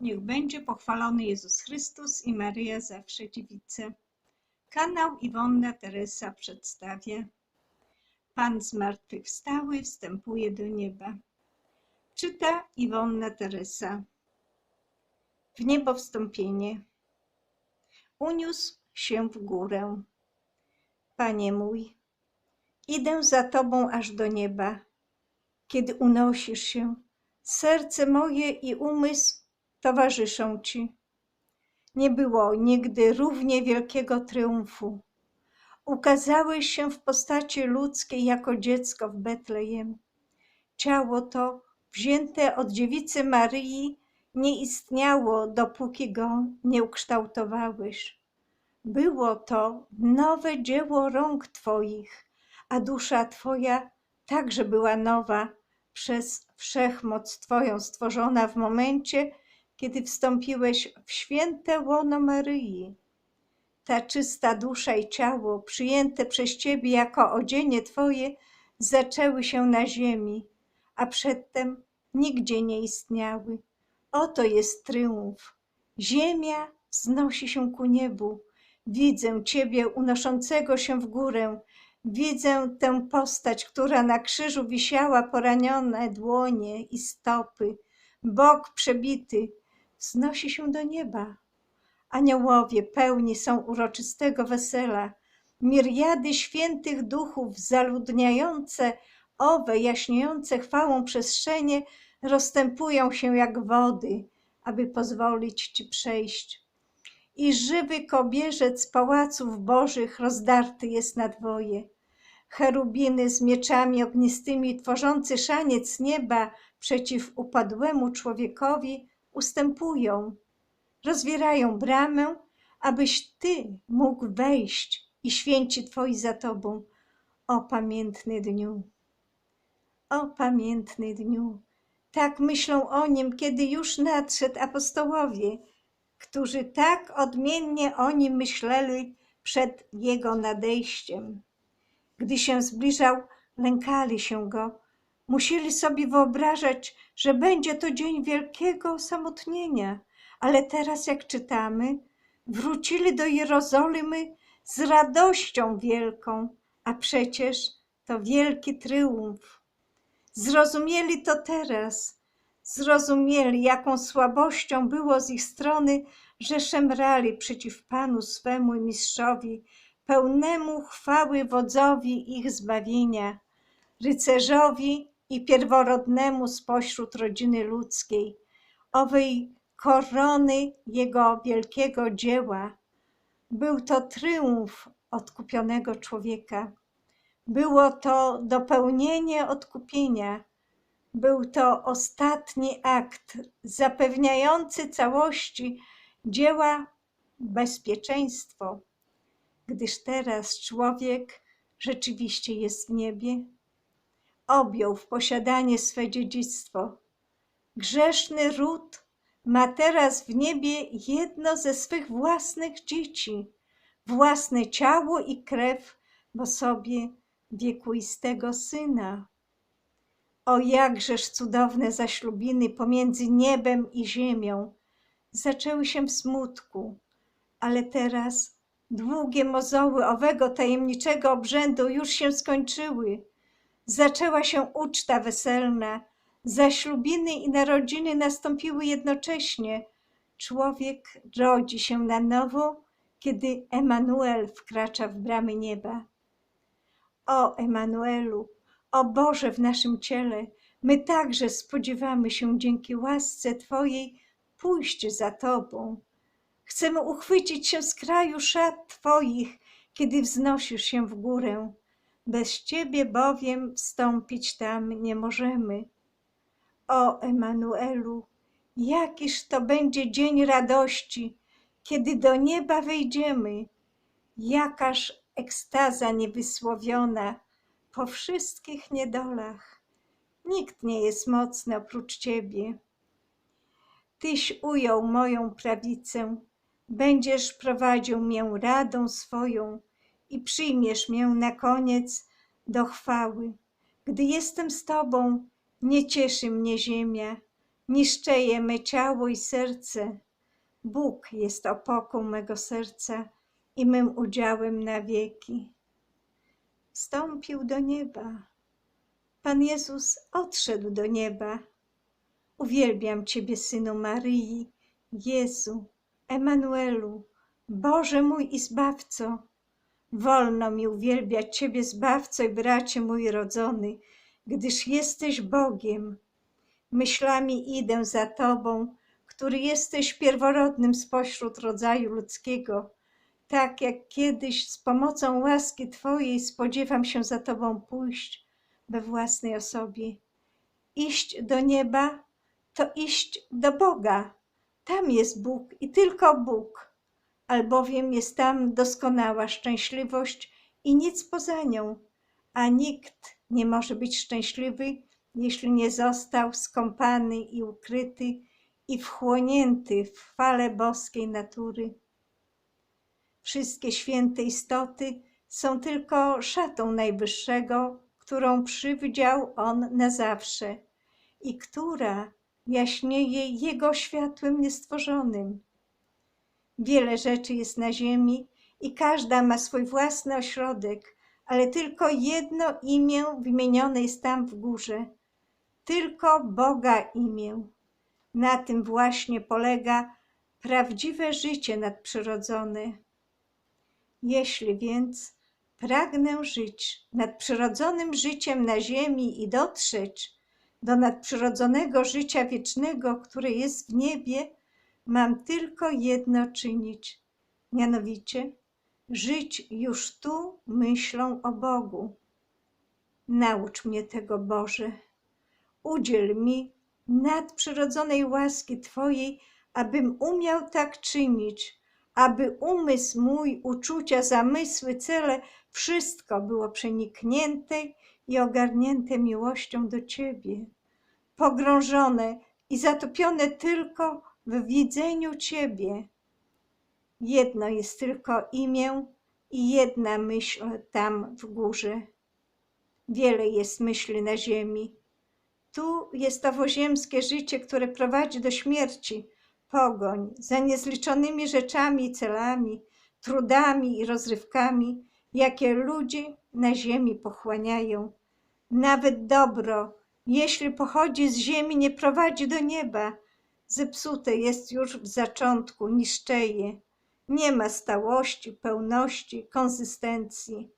Niech będzie pochwalony Jezus Chrystus i Maryja zawsze dziewice. Kanał Iwonna Teresa przedstawia. Pan zmartwychwstały wstępuje do nieba. Czyta Iwonna Teresa. W niebo wstąpienie. Uniósł się w górę. Panie mój, idę za Tobą aż do nieba. Kiedy unosisz się, serce moje i umysł towarzyszą Ci. Nie było nigdy równie wielkiego triumfu. Ukazałeś się w postaci ludzkiej jako dziecko w Betlejem. Ciało to, wzięte od dziewicy Maryi, nie istniało, dopóki go nie ukształtowałeś. Było to nowe dzieło rąk Twoich, a dusza Twoja także była nowa przez wszechmoc Twoją stworzona w momencie, kiedy wstąpiłeś w święte łono Maryi. Ta czysta dusza i ciało, przyjęte przez Ciebie jako odzienie Twoje, zaczęły się na ziemi, a przedtem nigdzie nie istniały. Oto jest triumf. Ziemia wznosi się ku niebu. Widzę Ciebie unoszącego się w górę. Widzę tę postać, która na krzyżu wisiała, poranione dłonie i stopy, bok przebity, wznosi się do nieba. Aniołowie pełni są uroczystego wesela. Miriady świętych duchów zaludniające owe jaśniejące chwałą przestrzenie rozstępują się jak wody, aby pozwolić Ci przejść. I żywy kobierzec pałaców bożych rozdarty jest na dwoje. Cherubiny z mieczami ognistymi, tworzący szaniec nieba przeciw upadłemu człowiekowi, ustępują. Rozwierają bramę, abyś Ty mógł wejść i święci Twoi za Tobą. O pamiętny dniu! O pamiętny dniu! Tak myślą o nim, kiedy już nadszedł apostołowie, którzy tak odmiennie o nim myśleli przed jego nadejściem. Gdy się zbliżał, lękali się go. Musieli sobie wyobrażać, że będzie to dzień wielkiego osamotnienia, ale teraz, jak czytamy, wrócili do Jerozolimy z radością wielką, a przecież to wielki triumf. Zrozumieli to teraz. Zrozumieli, jaką słabością było z ich strony, że szemrali przeciw Panu swemu i mistrzowi, pełnemu chwały wodzowi ich zbawienia, rycerzowi i pierworodnemu spośród rodziny ludzkiej, owej korony jego wielkiego dzieła. Był to triumf odkupionego człowieka. Było to dopełnienie odkupienia. Był to ostatni akt zapewniający całości dzieła bezpieczeństwo, gdyż teraz człowiek rzeczywiście jest w niebie. Objął w posiadanie swe dziedzictwo. Grzeszny ród ma teraz w niebie jedno ze swych własnych dzieci, własne ciało i krew w osobie wiekuistego Syna. O jakżeż cudowne zaślubiny pomiędzy niebem i ziemią zaczęły się w smutku, ale teraz długie mozoły owego tajemniczego obrzędu już się skończyły. Zaczęła się uczta weselna, zaślubiny i narodziny nastąpiły jednocześnie. Człowiek rodzi się na nowo, kiedy Emanuel wkracza w bramy nieba. O Emanuelu, o Boże w naszym ciele, my także spodziewamy się dzięki łasce Twojej pójść za Tobą. Chcemy uchwycić się z kraju szat Twoich, kiedy wznosisz się w górę. Bez Ciebie bowiem wstąpić tam nie możemy. O Emanuelu, jakiż to będzie dzień radości, kiedy do nieba wejdziemy. Jakaż ekstaza niewysłowiona po wszystkich niedolach. Nikt nie jest mocny oprócz Ciebie. Tyś ujął moją prawicę, będziesz prowadził mię radą swoją i przyjmiesz mię na koniec do chwały. Gdy jestem z Tobą, nie cieszy mnie ziemia, niszczeje me ciało i serce. Bóg jest opoką mego serca i mym udziałem na wieki. Wstąpił do nieba. Pan Jezus odszedł do nieba. Uwielbiam Ciebie, Synu Maryi, Jezu, Emanuelu, Boże mój i Zbawco. Wolno mi uwielbiać Ciebie, Zbawco i bracie mój rodzony, gdyż jesteś Bogiem. Myślami idę za Tobą, który jesteś pierworodnym spośród rodzaju ludzkiego. Tak jak kiedyś z pomocą łaski Twojej spodziewam się za Tobą pójść we własnej osobie. Iść do nieba to iść do Boga. Tam jest Bóg i tylko Bóg, albowiem jest tam doskonała szczęśliwość i nic poza nią, a nikt nie może być szczęśliwy, jeśli nie został skąpany i ukryty i wchłonięty w chwale boskiej natury. Wszystkie święte istoty są tylko szatą Najwyższego, którą przywdział On na zawsze i która jaśnieje Jego światłem niestworzonym. Wiele rzeczy jest na ziemi i każda ma swój własny ośrodek, ale tylko jedno imię wymienione jest tam w górze. Tylko Boga imię. Na tym właśnie polega prawdziwe życie nadprzyrodzone. Jeśli więc pragnę żyć nadprzyrodzonym życiem na ziemi i dotrzeć do nadprzyrodzonego życia wiecznego, które jest w niebie, mam tylko jedno czynić, mianowicie żyć już tu myślą o Bogu. Naucz mnie tego, Boże. Udziel mi nadprzyrodzonej łaski Twojej, abym umiał tak czynić, aby umysł mój, uczucia, zamysły, cele, wszystko było przeniknięte i ogarnięte miłością do Ciebie, pogrążone i zatopione tylko w widzeniu Ciebie. Jedno jest tylko imię i jedna myśl tam w górze. Wiele jest myśli na ziemi. Tu jest owo ziemskie życie, które prowadzi do śmierci, pogoń za niezliczonymi rzeczami i celami, trudami i rozrywkami, jakie ludzie na ziemi pochłaniają. Nawet dobro, jeśli pochodzi z ziemi, nie prowadzi do nieba. Zepsute jest już w zaczątku, niszczeje. Nie ma stałości, pełności, konsystencji.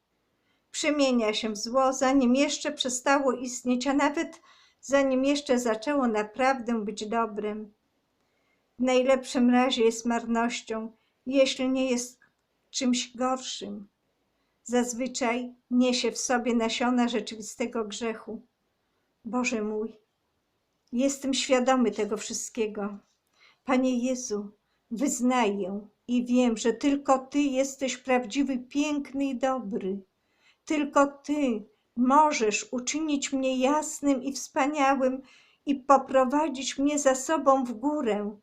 Przemienia się w zło, zanim jeszcze przestało istnieć, a nawet zanim jeszcze zaczęło naprawdę być dobrem. W najlepszym razie jest marnością, jeśli nie jest czymś gorszym. Zazwyczaj niesie w sobie nasiona rzeczywistego grzechu. Boże mój, jestem świadomy tego wszystkiego. Panie Jezu, wyznaję i wiem, że tylko Ty jesteś prawdziwy, piękny i dobry. Tylko Ty możesz uczynić mnie jasnym i wspaniałym i poprowadzić mnie za sobą w górę.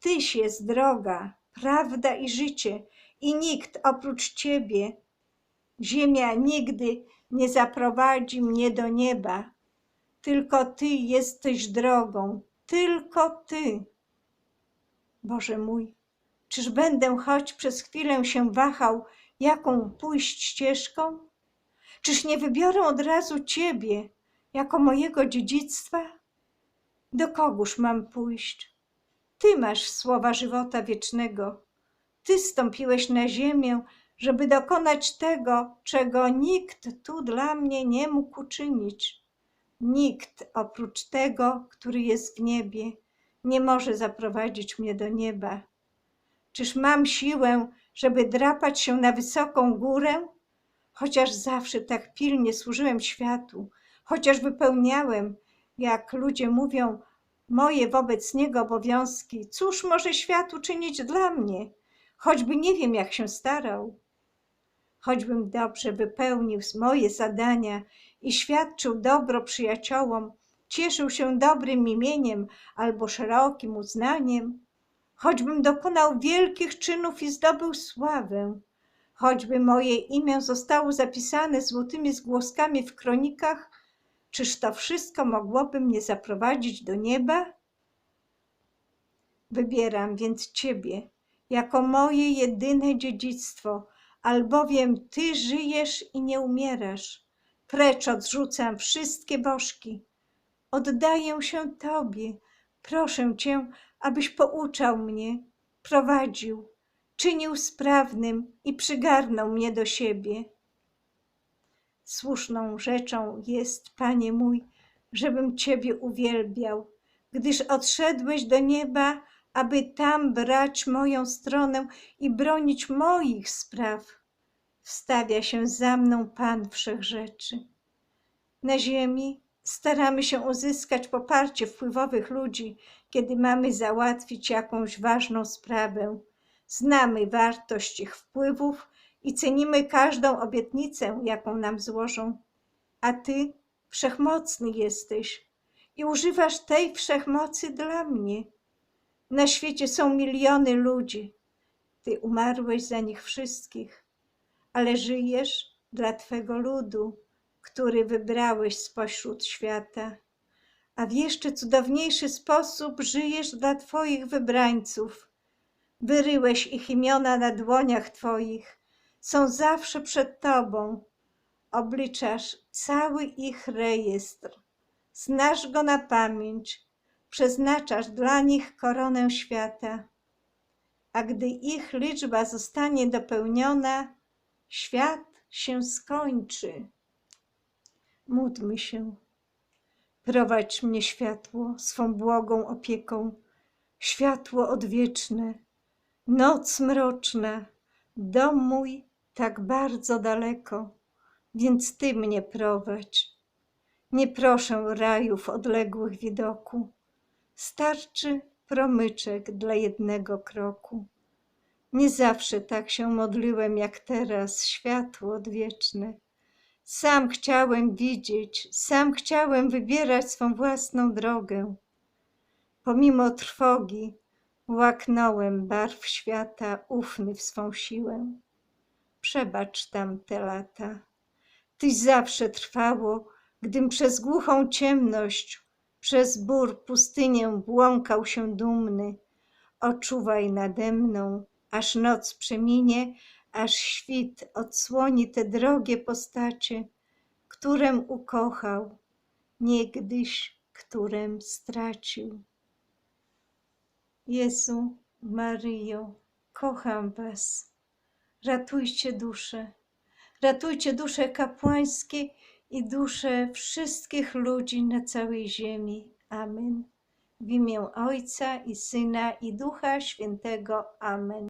Tyś jest droga, prawda i życie, i nikt oprócz Ciebie. Ziemia nigdy nie zaprowadzi mnie do nieba. Tylko Ty jesteś drogą, tylko Ty. Boże mój, czyż będę choć przez chwilę się wahał, jaką pójść ścieżką? Czyż nie wybiorę od razu Ciebie jako mojego dziedzictwa? Do kogóż mam pójść? Ty masz słowa żywota wiecznego. Ty stąpiłeś na ziemię, żeby dokonać tego, czego nikt tu dla mnie nie mógł uczynić. Nikt oprócz tego, który jest w niebie, nie może zaprowadzić mnie do nieba. Czyż mam siłę, żeby drapać się na wysoką górę? Chociaż zawsze tak pilnie służyłem światu, chociaż wypełniałem, jak ludzie mówią, moje wobec niego obowiązki, cóż może świat uczynić dla mnie, choćby nie wiem, jak się starał. Choćbym dobrze wypełnił moje zadania i świadczył dobro przyjaciołom, cieszył się dobrym imieniem albo szerokim uznaniem, choćbym dokonał wielkich czynów i zdobył sławę, choćby moje imię zostało zapisane złotymi zgłoskami w kronikach, czyż to wszystko mogłoby mnie zaprowadzić do nieba? Wybieram więc Ciebie jako moje jedyne dziedzictwo, albowiem Ty żyjesz i nie umierasz. Precz odrzucam wszystkie bożki. Oddaję się Tobie. Proszę Cię, abyś pouczał mnie, prowadził, czynił sprawnym i przygarnął mnie do siebie. Słuszną rzeczą jest, Panie mój, żebym Ciebie uwielbiał, gdyż odszedłeś do nieba, aby tam brać moją stronę i bronić moich spraw. Wstawia się za mną Pan Wszechrzeczy. Na ziemi staramy się uzyskać poparcie wpływowych ludzi, kiedy mamy załatwić jakąś ważną sprawę. Znamy wartość ich wpływów i cenimy każdą obietnicę, jaką nam złożą. A Ty wszechmocny jesteś i używasz tej wszechmocy dla mnie. Na świecie są miliony ludzi. Ty umarłeś za nich wszystkich, ale żyjesz dla Twego ludu, który wybrałeś spośród świata. A w jeszcze cudowniejszy sposób żyjesz dla Twoich wybrańców. Wyryłeś ich imiona na dłoniach Twoich, są zawsze przed Tobą. Obliczasz cały ich rejestr, znasz go na pamięć, przeznaczasz dla nich koronę świata. A gdy ich liczba zostanie dopełniona, świat się skończy. Módlmy się. Prowadź mnie światło swą błogą opieką, światło odwieczne, noc mroczna, dom mój tak bardzo daleko, więc Ty mnie prowadź. Nie proszę rajów odległych widoku, starczy promyczek dla jednego kroku. Nie zawsze tak się modliłem jak teraz, światło odwieczne. Sam chciałem widzieć, sam chciałem wybierać swą własną drogę. Pomimo trwogi łaknąłem barw świata, ufny w swą siłę. Przebacz tamte lata. Tyś zawsze trwało, gdym przez głuchą ciemność, przez bór pustynię błąkał się dumny. Oczuwaj nade mną, aż noc przeminie, aż świt odsłoni te drogie postacie, którem ukochał, niegdyś którem stracił. Jezu, Maryjo, kocham Was. Ratujcie dusze, ratujcie dusze kapłańskie i dusze wszystkich ludzi na całej ziemi. Amen. W imię Ojca i Syna i Ducha Świętego. Amen.